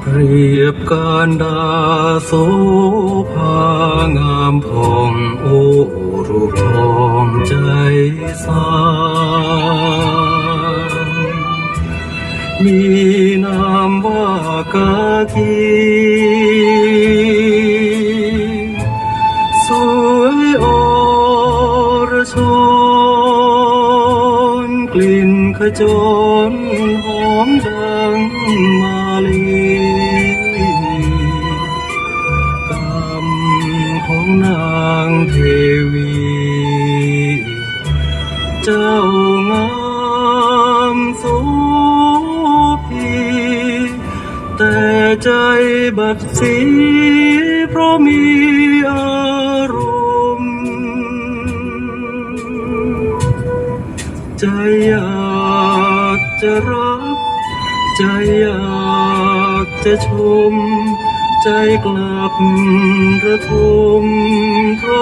เปรียบการดาโสภางามผ่องโอรูปทองใจสางมีนามว่ากากี กลิ่นขจรหอมดังมาลีกรรมของนางเทวี เจ้างามโสภีแต่ใจบัดสีเพราะมี ใจอยากจะรักใจอยากจะชม ใจกลับระทมเพราะ